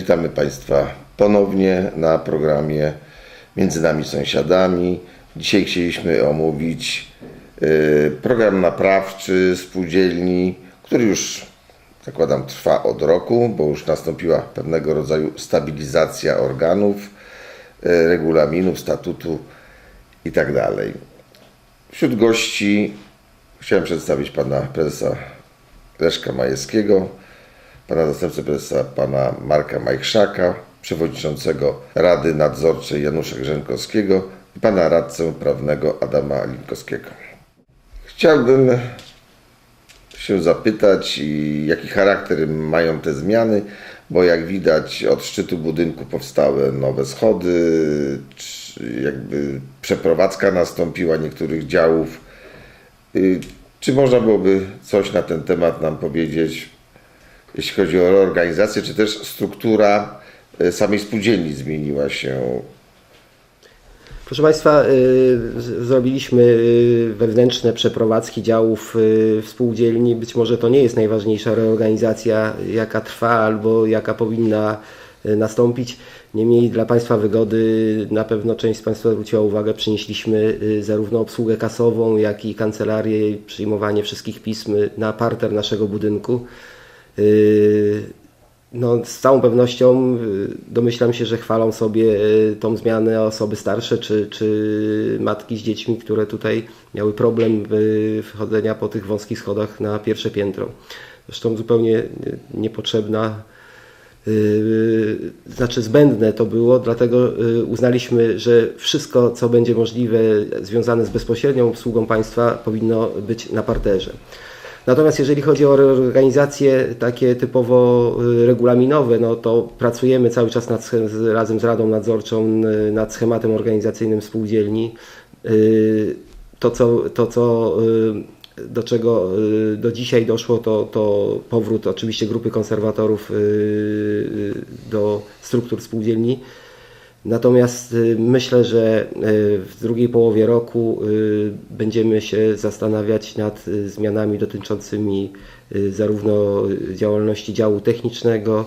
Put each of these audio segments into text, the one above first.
Witamy Państwa ponownie na programie Między nami sąsiadami. Dzisiaj chcieliśmy omówić y, program naprawczy spółdzielni, który już zakładam trwa od roku, bo już nastąpiła pewnego rodzaju stabilizacja organów, y, regulaminów, statutu i tak. Wśród gości chciałem przedstawić pana prezesa Leszka Majewskiego, pana zastępcę prezesa pana Marka Majchrzaka, przewodniczącego Rady Nadzorczej Janusza Grzenkowskiego i pana radcę prawnego Adama Linkowskiego. Chciałbym się zapytać, jaki charakter mają te zmiany, bo jak widać od szczytu budynku powstały nowe schody, jakby przeprowadzka nastąpiła niektórych działów. Y, Czy można byłoby coś na ten temat nam powiedzieć, jeśli chodzi o reorganizację, czy też struktura y, samej spółdzielni zmieniła się? Proszę Państwa, y, zrobiliśmy y, wewnętrzne przeprowadzki działów w spółdzielni. Być może to nie jest najważniejsza reorganizacja, jaka trwa albo jaka powinna nastąpić. Niemniej dla Państwa wygody na pewno część z Państwa zwróciła uwagę, przynieśliśmy zarówno obsługę kasową, jak i kancelarię przyjmowanie wszystkich pism na parter naszego budynku. Y, no, z całą pewnością y, domyślam się, że chwalą sobie y, tą zmianę osoby starsze czy, czy matki z dziećmi, które tutaj miały problem wchodzenia po tych wąskich schodach na pierwsze piętro. Zresztą zupełnie niepotrzebna, znaczy zbędne to było, dlatego uznaliśmy, że wszystko, co będzie możliwe związane z bezpośrednią obsługą państwa, powinno być na parterze. Natomiast jeżeli chodzi o reorganizacje takie typowo y, regulaminowe, no to pracujemy cały czas nad, razem z Radą Nadzorczą y, nad schematem organizacyjnym spółdzielni. Y, To, co, to, co do czego do dzisiaj doszło, to, to powrót oczywiście grupy konserwatorów do struktur spółdzielni. Natomiast y, myślę, że y, w drugiej połowie roku y, będziemy się zastanawiać nad zmianami dotyczącymi zarówno działalności działu technicznego,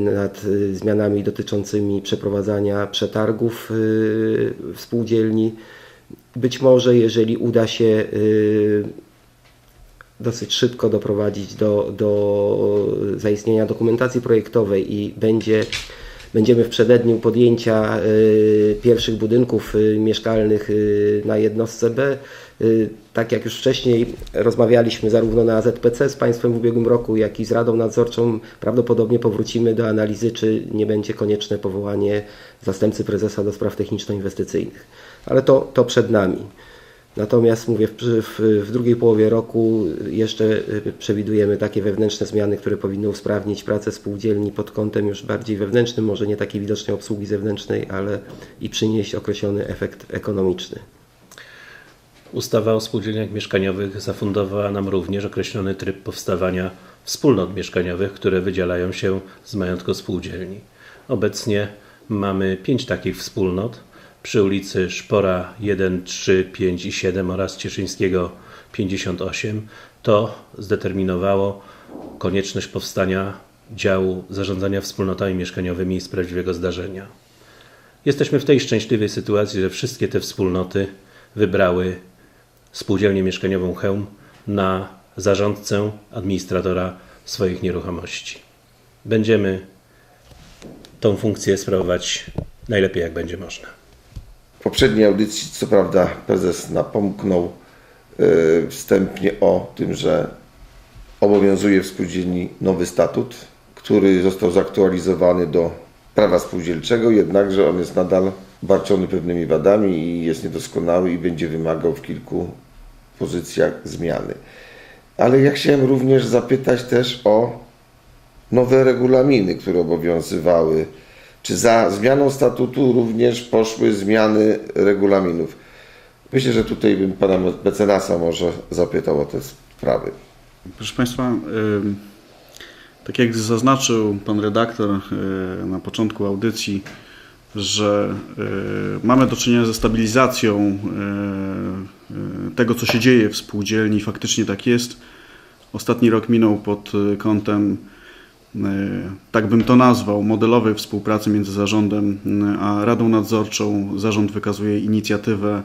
nad zmianami dotyczącymi przeprowadzania przetargów w spółdzielni. Być może, jeżeli uda się dosyć szybko doprowadzić do, do zaistnienia dokumentacji projektowej i będzie, będziemy w przededniu podjęcia y, pierwszych budynków y, mieszkalnych y, na jednostce B. Tak jak już wcześniej rozmawialiśmy zarówno na AZPC z Państwem w ubiegłym roku, jak i z Radą Nadzorczą, prawdopodobnie powrócimy do analizy, czy nie będzie konieczne powołanie zastępcy prezesa do spraw techniczno-inwestycyjnych. Ale to, to przed nami. Natomiast mówię, w, w, drugiej połowie roku jeszcze y, przewidujemy takie wewnętrzne zmiany, które powinny usprawnić pracę spółdzielni pod kątem już bardziej wewnętrznym, może nie takiej widocznej obsługi zewnętrznej, ale i przynieść określony efekt ekonomiczny. Ustawa o spółdzielniach mieszkaniowych zafundowała nam również określony tryb powstawania wspólnot mieszkaniowych, które wydzielają się z majątku spółdzielni. Obecnie mamy pięć takich wspólnot przy ulicy Szpora 1, 3, 5 i 7 oraz Cieszyńskiego 58. To zdeterminowało konieczność powstania działu zarządzania wspólnotami mieszkaniowymi z prawdziwego zdarzenia. Jesteśmy w tej szczęśliwej sytuacji, że wszystkie te wspólnoty wybrały spółdzielnię mieszkaniową Chełm na zarządcę, administratora swoich nieruchomości. Będziemy tą funkcję sprawować najlepiej jak będzie można. Poprzedniej audycji, co prawda, prezes napomknął y, wstępnie o tym, że obowiązuje w spółdzielni nowy statut, który został zaktualizowany do prawa spółdzielczego, jednakże on jest nadal barczony pewnymi wadami i jest niedoskonały i będzie wymagał w kilku pozycjach zmiany. Ale ja chciałem również zapytać też o nowe regulaminy, które obowiązywały. Czy za zmianą statutu również poszły zmiany regulaminów? Myślę, że tutaj bym pana mecenasa może zapytał o te sprawy. Proszę Państwa, tak jak zaznaczył Pan redaktor na początku audycji, że mamy do czynienia ze stabilizacją tego, co się dzieje w spółdzielni. Faktycznie tak jest. Ostatni rok minął pod y, kątem tak bym to nazwał, modelowej współpracy między zarządem a Radą Nadzorczą. Zarząd wykazuje inicjatywę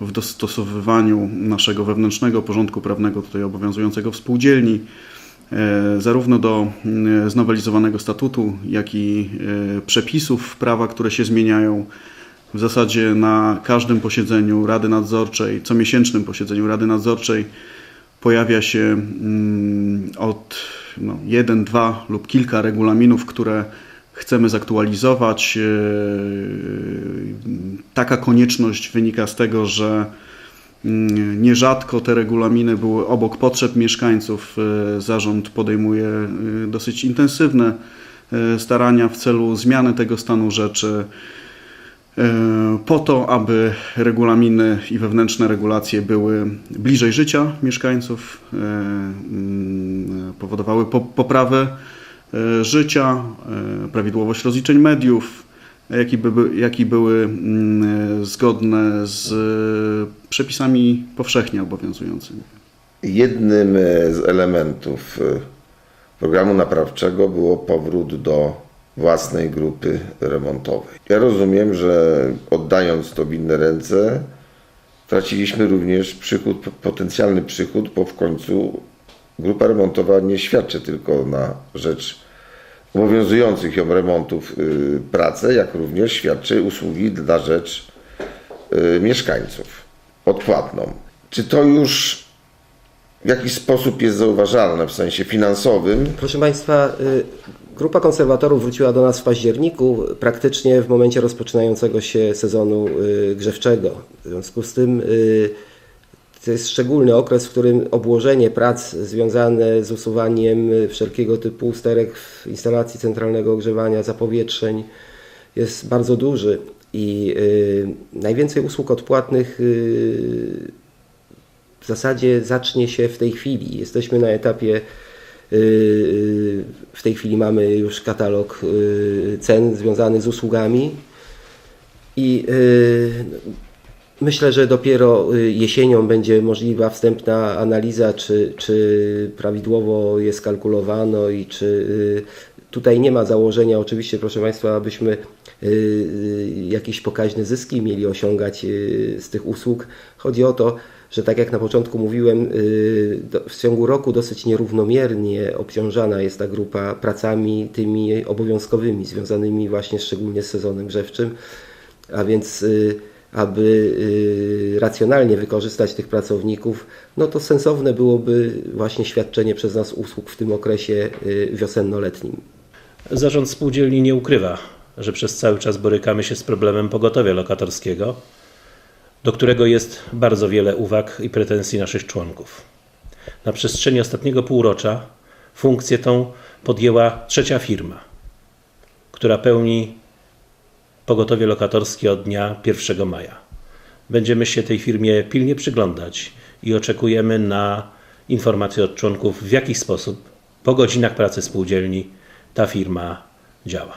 w dostosowywaniu naszego wewnętrznego porządku prawnego, tutaj obowiązującego w spółdzielni, e, zarówno do znowelizowanego statutu, jak i e, przepisów prawa, które się zmieniają. W zasadzie na każdym posiedzeniu Rady Nadzorczej, comiesięcznym posiedzeniu Rady Nadzorczej pojawia się mm, od no, jeden, dwa lub kilka regulaminów, które chcemy zaktualizować. E, Taka konieczność wynika z tego, że mm, nierzadko te regulaminy były obok potrzeb mieszkańców. E, Zarząd podejmuje e, dosyć intensywne starania w celu zmiany tego stanu rzeczy po to, aby regulaminy i wewnętrzne regulacje były bliżej życia mieszkańców, mm, powodowały po- poprawę e, życia, e, prawidłowość rozliczeń mediów, jak i, by, jak i były mm, zgodne z e, przepisami powszechnie obowiązującymi. Jednym e, z elementów e, programu naprawczego było powrót do własnej grupy remontowej. Ja rozumiem, że oddając to w inne ręce, traciliśmy również przychód, potencjalny przychód, bo w końcu grupa remontowa nie świadczy tylko na rzecz obowiązujących ją remontów y, pracę, jak również świadczy usługi na rzecz y, mieszkańców odpłatną. Czy to już w jakiś sposób jest zauważalne w sensie finansowym? Proszę Państwa, y, grupa konserwatorów wróciła do nas w październiku, praktycznie w momencie rozpoczynającego się sezonu grzewczego. W związku z tym to jest szczególny okres, w którym obłożenie prac związane z usuwaniem y, wszelkiego typu usterek w instalacji centralnego ogrzewania, zapowietrzeń jest bardzo duży i y, najwięcej usług odpłatnych y, w zasadzie zacznie się w tej chwili. Jesteśmy na etapie, yy, w tej chwili mamy już katalog yy, cen związany z usługami i yy, myślę, że dopiero yy, jesienią będzie możliwa wstępna analiza, czy, czy prawidłowo jest kalkulowano i czy yy, tutaj nie ma założenia oczywiście, proszę Państwa, abyśmy yy, jakieś pokaźne zyski mieli osiągać z tych usług. Chodzi o to, że tak jak na początku mówiłem, w ciągu roku dosyć nierównomiernie obciążana jest ta grupa pracami tymi obowiązkowymi, związanymi właśnie szczególnie z sezonem grzewczym, a więc aby yy, racjonalnie wykorzystać tych pracowników, no to sensowne byłoby właśnie świadczenie przez nas usług w tym okresie yy, wiosenno-letnim. Zarząd spółdzielni nie ukrywa, że przez cały czas borykamy się z problemem pogotowia lokatorskiego, do którego jest bardzo wiele uwag i pretensji naszych członków. Na przestrzeni ostatniego półrocza funkcję tą podjęła trzecia firma, która pełni pogotowie lokatorskie od dnia 1 maja. Będziemy się tej firmie pilnie przyglądać i oczekujemy na informacje od członków, w jaki sposób po godzinach pracy spółdzielni ta firma działa.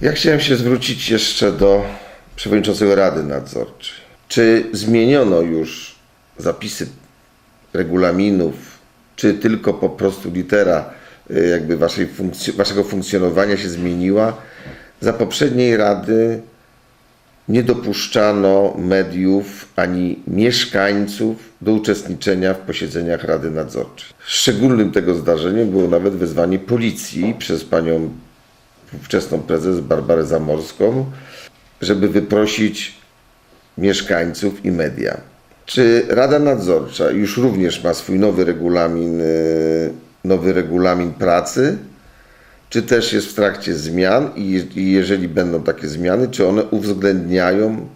Ja chciałem się zwrócić jeszcze do przewodniczącego Rady Nadzorczej. Czy zmieniono już zapisy regulaminów, czy tylko po prostu litera y, jakby waszej funkcjo- waszego funkcjonowania się zmieniła? Za poprzedniej Rady nie dopuszczano mediów ani mieszkańców do uczestniczenia w posiedzeniach Rady Nadzorczej. Szczególnym tego zdarzeniem było nawet wezwanie policji przez panią ówczesną prezes Barbarę Zamorską, żeby wyprosić mieszkańców i media. Czy Rada Nadzorcza już również ma swój nowy regulamin, y, nowy regulamin pracy? Czy też jest w trakcie zmian i i jeżeli będą takie zmiany, czy one uwzględniają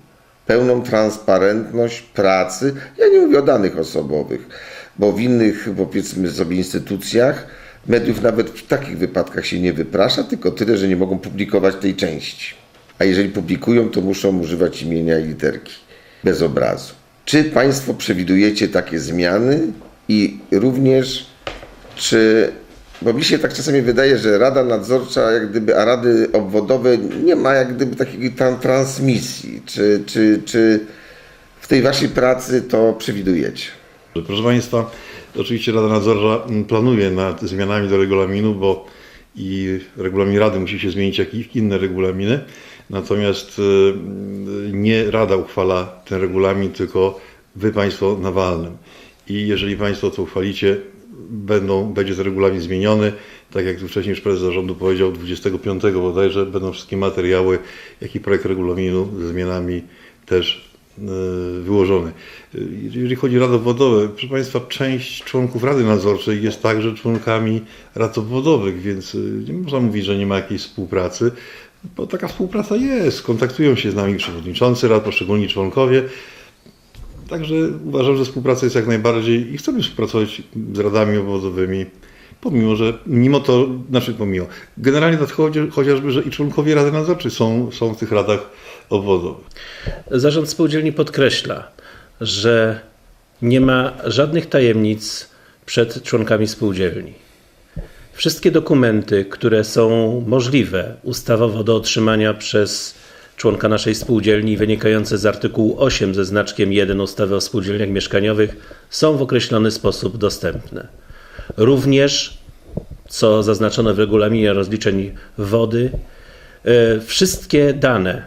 pełną transparentność pracy? Ja nie mówię o danych osobowych, bo w innych, powiedzmy sobie, instytucjach mediów nawet w takich wypadkach się nie wyprasza, tylko tyle, że nie mogą publikować tej części. A jeżeli publikują, to muszą używać imienia i literki, bez obrazu. Czy Państwo przewidujecie takie zmiany i również czy, bo mi się tak czasami wydaje, że Rada Nadzorcza, jak gdyby, a Rady Obwodowe nie ma jak gdyby takiej tam transmisji. Czy, czy, czy w tej Waszej pracy to przewidujecie? Proszę Państwa, oczywiście Rada Nadzorcza mm, planuje nad zmianami do regulaminu, bo i regulamin Rady musi się zmienić jak i inne regulaminy. Natomiast e, nie Rada uchwala ten regulamin, tylko Wy Państwo na walnym. I jeżeli Państwo to uchwalicie, będą, będzie ten regulamin zmieniony. Tak jak tu wcześniej już prezes zarządu powiedział, 25 bodajże będą wszystkie materiały, jak i projekt regulaminu ze zmianami też e, wyłożony. E, Jeżeli chodzi o rady obwodowe, proszę Państwa, część członków Rady Nadzorczej jest także członkami rad obwodowych, więc e, nie można mówić, że nie ma jakiejś współpracy, bo taka współpraca jest. Kontaktują się z nami przewodniczący rad, poszczególni członkowie. Także uważam, że współpraca jest jak najbardziej i chcemy współpracować z radami obwodowymi, pomimo, że mimo to, znaczy pomimo, generalnie nadchodzi chociażby, że i członkowie Rady Nadzorczej są, są w tych radach obwodowych. Zarząd spółdzielni podkreśla, że nie ma żadnych tajemnic przed członkami spółdzielni. Wszystkie dokumenty, które są możliwe ustawowo do otrzymania przez członka naszej spółdzielni, wynikające z artykułu 8 ze znaczkiem 1 ustawy o spółdzielniach mieszkaniowych, są w określony sposób dostępne. Również, co zaznaczono w regulaminie rozliczeń wody, e, wszystkie dane,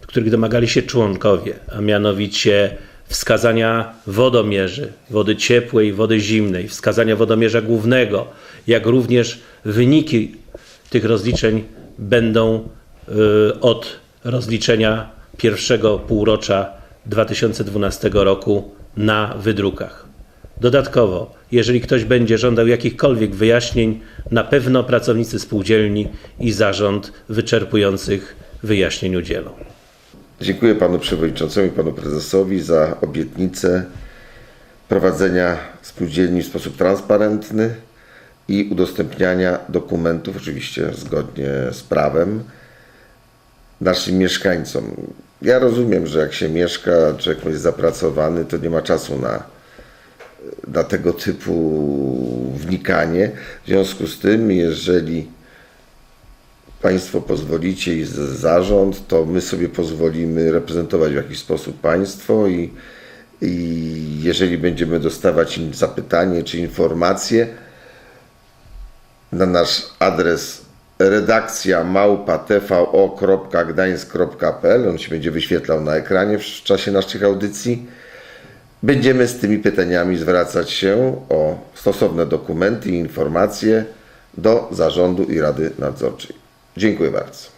których domagali się członkowie, a mianowicie wskazania wodomierzy, wody ciepłej, wody zimnej, wskazania wodomierza głównego, jak również wyniki tych rozliczeń będą y, od rozliczenia pierwszego półrocza 2012 roku na wydrukach. Dodatkowo, jeżeli ktoś będzie żądał jakichkolwiek wyjaśnień, na pewno pracownicy spółdzielni i zarząd wyczerpujących wyjaśnień udzielą. Dziękuję panu przewodniczącemu i panu prezesowi za obietnicę prowadzenia spółdzielni w sposób transparentny i udostępniania dokumentów, oczywiście zgodnie z prawem, naszym mieszkańcom. Ja rozumiem, że jak się mieszka, człowiek jest zapracowany, to nie ma czasu na, na tego typu wnikanie. W związku z tym, jeżeli Państwo pozwolicie i zarząd, to my sobie pozwolimy reprezentować w jakiś sposób państwo i, i jeżeli będziemy dostawać im zapytanie czy informacje na nasz adres redakcja małpa tvo.gdańsk.pl, on się będzie wyświetlał na ekranie w czasie naszych audycji, będziemy z tymi pytaniami zwracać się o stosowne dokumenty i informacje do zarządu i rady nadzorczej. Dziękuję bardzo.